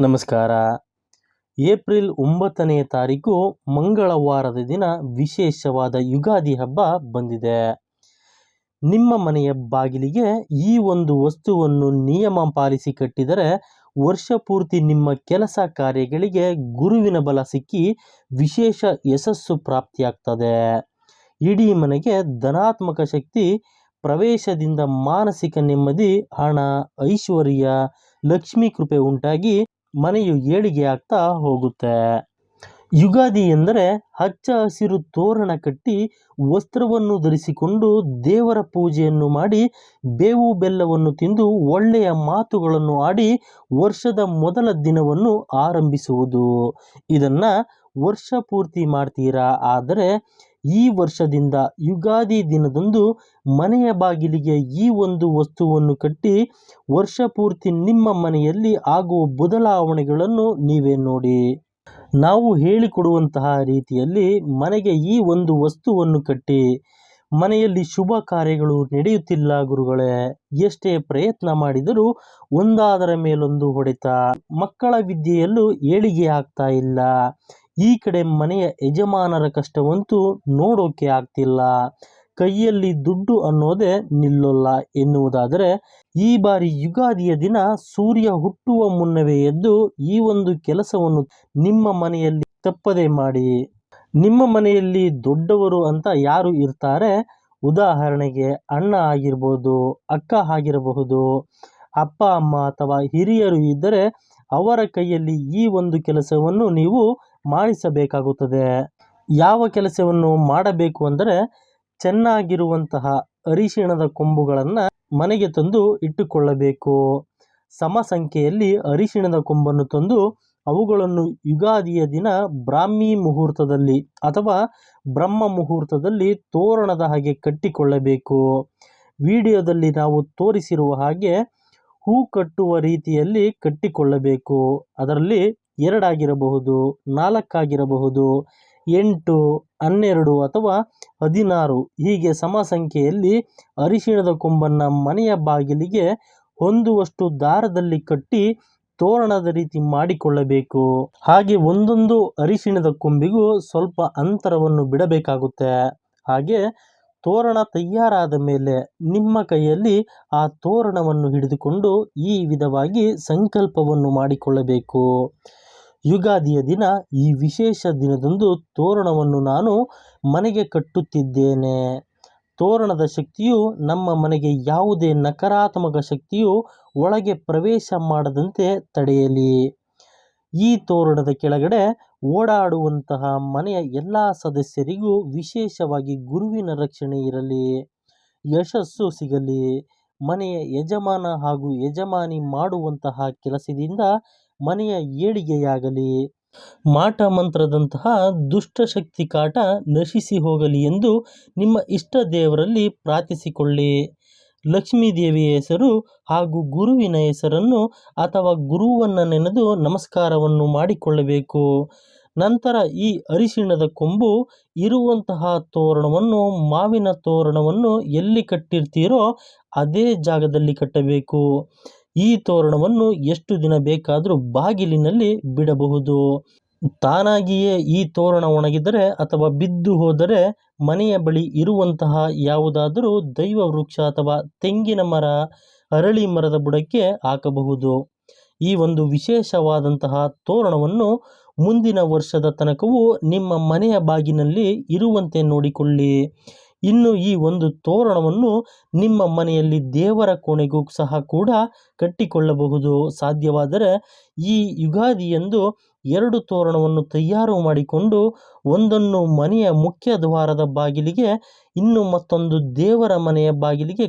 ನಮಸ್ಕಾರ. ಏಪ್ರಿಲ್ ಒಂಬತ್ತನೆಯ ತಾರೀಕು ಮಂಗಳವಾರದ ದಿನ ವಿಶೇಷವಾದ ಯುಗಾದಿ ಹಬ್ಬ ಬಂದಿದೆ. ನಿಮ್ಮ ಮನೆಯ ಬಾಗಿಲಿಗೆ ಈ ಒಂದು ವಸ್ತುವನ್ನು ನಿಯಮ ಪಾಲಿಸಿ ಕಟ್ಟಿದರೆ ವರ್ಷ ಪೂರ್ತಿ ನಿಮ್ಮ ಕೆಲಸ ಕಾರ್ಯಗಳಿಗೆ ಗುರುವಿನ ಬಲ ಸಿಕ್ಕಿ ವಿಶೇಷ ಯಶಸ್ಸು ಪ್ರಾಪ್ತಿಯಾಗ್ತದೆ. ಇಡೀ ಮನೆಗೆ ಧನಾತ್ಮಕ ಶಕ್ತಿ, ಪ್ರವೇಶದಿಂದ ಮಾನಸಿಕ ನೆಮ್ಮದಿ, ಹಣ, ಐಶ್ವರ್ಯ, ಲಕ್ಷ್ಮೀ ಕೃಪೆ ಉಂಟಾಗಿ ಮನೆಯು ಏಳಿಗೆ ಆಗ್ತಾ ಹೋಗುತ್ತೆ. ಯುಗಾದಿ ಎಂದರೆ ಹಚ್ಚ ಹಸಿರು ತೋರಣ ಕಟ್ಟಿ ವಸ್ತ್ರವನ್ನು ಧರಿಸಿಕೊಂಡು ದೇವರ ಪೂಜೆಯನ್ನು ಮಾಡಿ ಬೇವು ಬೆಲ್ಲವನ್ನು ತಿಂದು ಒಳ್ಳೆಯ ಮಾತುಗಳನ್ನು ಆಡಿ ವರ್ಷದ ಮೊದಲ ದಿನವನ್ನು ಆರಂಭಿಸುವುದು. ಇದನ್ನು ವರ್ಷ ಪೂರ್ತಿ ಮಾಡ್ತೀರಾ? ಆದರೆ ಈ ವರ್ಷದಿಂದ ಯುಗಾದಿ ದಿನದಂದು ಮನೆಯ ಬಾಗಿಲಿಗೆ ಈ ಒಂದು ವಸ್ತುವನ್ನು ಕಟ್ಟಿ ವರ್ಷ ಪೂರ್ತಿ ನಿಮ್ಮ ಮನೆಯಲ್ಲಿ ಆಗುವ ಬದಲಾವಣೆಗಳನ್ನು ನೀವೇ ನೋಡಿ. ನಾವು ಹೇಳಿಕೊಡುವಂತಹ ರೀತಿಯಲ್ಲಿ ಮನೆಗೆ ಈ ಒಂದು ವಸ್ತುವನ್ನು ಕಟ್ಟಿ ಮನೆಯಲ್ಲಿ ಶುಭ ಕಾರ್ಯಗಳು ನಡೆಯುತ್ತಿಲ್ಲ ಗುರುಗಳೇ, ಎಷ್ಟೇ ಪ್ರಯತ್ನ ಮಾಡಿದರೂ ಒಂದಾದರ ಮೇಲೊಂದು ಹೊಡೆತ. ಮಕ್ಕಳ ವಿದ್ಯೆಯಲ್ಲೂ ಏಳಿಗೆ ಆಗ್ತಾ ಇಲ್ಲ. ಈ ಕಡೆ ಮನೆಯ ಯಜಮಾನರ ಕಷ್ಟವಂತೂ ನೋಡೋಕೆ ಆಗ್ತಿಲ್ಲ. ಕೈಯಲ್ಲಿ ದುಡ್ಡು ಅನ್ನೋದೇ ನಿಲ್ಲೋಲ್ಲ ಎನ್ನುವುದಾದರೆ, ಈ ಬಾರಿ ಯುಗಾದಿಯ ದಿನ ಸೂರ್ಯ ಹುಟ್ಟುವ ಮುನ್ನವೇ ಎದ್ದು ಈ ಒಂದು ಕೆಲಸವನ್ನು ನಿಮ್ಮ ಮನೆಯಲ್ಲಿ ತಪ್ಪದೆ ಮಾಡಿ. ನಿಮ್ಮ ಮನೆಯಲ್ಲಿ ದೊಡ್ಡವರು ಅಂತ ಯಾರು ಇರ್ತಾರೆ? ಉದಾಹರಣೆಗೆ ಅಣ್ಣ ಆಗಿರ್ಬೋದು, ಅಕ್ಕ ಆಗಿರಬಹುದು, ಅಪ್ಪ, ಅಮ್ಮ ಅಥವಾ ಹಿರಿಯರು ಇದ್ದರೆ ಅವರ ಕೈಯಲ್ಲಿ ಈ ಒಂದು ಕೆಲಸವನ್ನು ನೀವು ಮಾಡಿಸಬೇಕಾಗುತ್ತದೆ. ಯಾವ ಕೆಲಸವನ್ನು ಮಾಡಬೇಕು ಅಂದರೆ ಚೆನ್ನಾಗಿರುವಂತಹ ಅರಿಶಿಣದ ಕೊಂಬುಗಳನ್ನು ಮನೆಗೆ ತಂದು ಇಟ್ಟುಕೊಳ್ಳಬೇಕು. ಸಮ ಸಂಖ್ಯೆಯಲ್ಲಿ ಅರಿಶಿಣದ ಕೊಂಬನ್ನು ತಂದು ಅವುಗಳನ್ನು ಯುಗಾದಿಯ ದಿನ ಬ್ರಾಹ್ಮಿ ಮುಹೂರ್ತದಲ್ಲಿ ಅಥವಾ ಬ್ರಹ್ಮ ಮುಹೂರ್ತದಲ್ಲಿ ತೋರಣದ ಹಾಗೆ ಕಟ್ಟಿಕೊಳ್ಳಬೇಕು. ವಿಡಿಯೋದಲ್ಲಿ ನಾವು ತೋರಿಸಿರುವ ಹಾಗೆ ಹೂ ಕಟ್ಟುವ ರೀತಿಯಲ್ಲಿ ಕಟ್ಟಿಕೊಳ್ಳಬೇಕು. ಅದರಲ್ಲಿ ಎರಡಾಗಿರಬಹುದು, ನಾಲ್ಕಾಗಿರಬಹುದು, ಎಂಟು, ಹನ್ನೆರಡು ಅಥವಾ ಹದಿನಾರು. ಹೀಗೆ ಸಮ ಸಂಖ್ಯೆಯಲ್ಲಿ ಅರಿಶಿಣದ ಕೊಂಬನ್ನು ಮನೆಯ ಬಾಗಿಲಿಗೆ ಹೊಂದುವಷ್ಟು ದಾರದಲ್ಲಿ ಕಟ್ಟಿ ತೋರಣದ ರೀತಿ ಮಾಡಿಕೊಳ್ಳಬೇಕು. ಹಾಗೆ ಒಂದೊಂದು ಅರಿಶಿಣದ ಕೊಂಬಿಗೂ ಸ್ವಲ್ಪ ಅಂತರವನ್ನು ಬಿಡಬೇಕಾಗುತ್ತೆ. ಹಾಗೆ ತೋರಣ ತಯಾರಾದ ಮೇಲೆ ನಿಮ್ಮ ಕೈಯಲ್ಲಿ ಆ ತೋರಣವನ್ನು ಹಿಡಿದುಕೊಂಡು ಈ ವಿಧವಾಗಿ ಸಂಕಲ್ಪವನ್ನು ಮಾಡಿಕೊಳ್ಳಬೇಕು. ಯುಗಾದಿಯ ದಿನ ಈ ವಿಶೇಷ ದಿನದಂದು ತೋರಣವನ್ನು ನಾನು ಮನೆಗೆ ಕಟ್ಟುತ್ತಿದ್ದೇನೆ. ತೋರಣದ ಶಕ್ತಿಯು ನಮ್ಮ ಮನೆಗೆ ಯಾವುದೇ ನಕಾರಾತ್ಮಕ ಶಕ್ತಿಯು ಒಳಗೆ ಪ್ರವೇಶ ಮಾಡದಂತೆ ತಡೆಯಲಿ. ಈ ತೋರಣದ ಕೆಳಗಡೆ ಓಡಾಡುವಂತಹ ಮನೆಯ ಎಲ್ಲ ಸದಸ್ಯರಿಗೂ ವಿಶೇಷವಾಗಿ ಗುರುವಿನ ರಕ್ಷಣೆ ಇರಲಿ. ಯಶಸ್ಸು ಸಿಗಲಿ. ಮನೆಯ ಯಜಮಾನ ಹಾಗೂ ಯಜಮಾನಿ ಮಾಡುವಂತಹ ಕೆಲಸದಿಂದ ಮನೆಯ ಏಳಿಗೆಯಾಗಲಿ, ಮಾಟ ಮಂತ್ರದಂತಹ ದುಷ್ಟಶಕ್ತಿ ಕಾಟ ನಶಿಸಿ ಹೋಗಲಿ ಎಂದು ನಿಮ್ಮ ಇಷ್ಟ ದೇವರಲ್ಲಿ ಪ್ರಾರ್ಥಿಸಿಕೊಳ್ಳಿ. ಲಕ್ಷ್ಮೀ ದೇವಿಯ ಹೆಸರು ಹಾಗೂ ಗುರುವಿನ ಹೆಸರನ್ನು ಅಥವಾ ಗುರುವನ್ನು ನೆನೆದು ನಮಸ್ಕಾರವನ್ನು ಮಾಡಿಕೊಳ್ಳಬೇಕು. ನಂತರ ಈ ಅರಿಶಿಣದ ಕೊಂಬು ಇರುವಂತಹ ತೋರಣವನ್ನು, ಮಾವಿನ ತೋರಣವನ್ನು ಎಲ್ಲಿ ಕಟ್ಟಿರ್ತೀರೋ ಅದೇ ಜಾಗದಲ್ಲಿ ಕಟ್ಟಬೇಕು. ಈ ತೋರಣವನ್ನು ಎಷ್ಟು ದಿನ ಬೇಕಾದರೂ ಬಾಗಿಲಿನಲ್ಲಿ ಬಿಡಬಹುದು. ತಾನಾಗಿಯೇ ಈ ತೋರಣ ಒಣಗಿದರೆ ಅಥವಾ ಬಿದ್ದು ಹೋದರೆ ಮನೆಯ ಬಳಿ ಇರುವಂತಹ ಯಾವುದಾದರೂ ದೈವ ವೃಕ್ಷ ಅಥವಾ ತೆಂಗಿನ ಮರ, ಅರಳಿ ಮರದ ಬುಡಕ್ಕೆ ಹಾಕಬಹುದು. ಈ ಒಂದು ವಿಶೇಷವಾದಂತಹ ತೋರಣವನ್ನು ಮುಂದಿನ ವರ್ಷದ ತನಕವೂ ನಿಮ್ಮ ಮನೆಯ ಬಾಗಿನಲ್ಲಿ ಇರುವಂತೆ ನೋಡಿಕೊಳ್ಳಿ. ಇನ್ನು ಈ ಒಂದು ತೋರಣವನ್ನು ನಿಮ್ಮ ಮನೆಯಲ್ಲಿ ದೇವರ ಕೋಣೆಗೂ ಸಹ ಕೂಡ ಕಟ್ಟಿಕೊಳ್ಳಬಹುದು. ಸಾಧ್ಯವಾದರೆ ಈ ಯುಗಾದಿಯಂದು ಎರಡು ತೋರಣವನ್ನು ತಯಾರು ಮಾಡಿಕೊಂಡು ಒಂದನ್ನು ಮನೆಯ ಮುಖ್ಯ ದ್ವಾರದ ಬಾಗಿಲಿಗೆ, ಇನ್ನು ಮತ್ತೊಂದು ದೇವರ ಮನೆಯ ಬಾಗಿಲಿಗೆ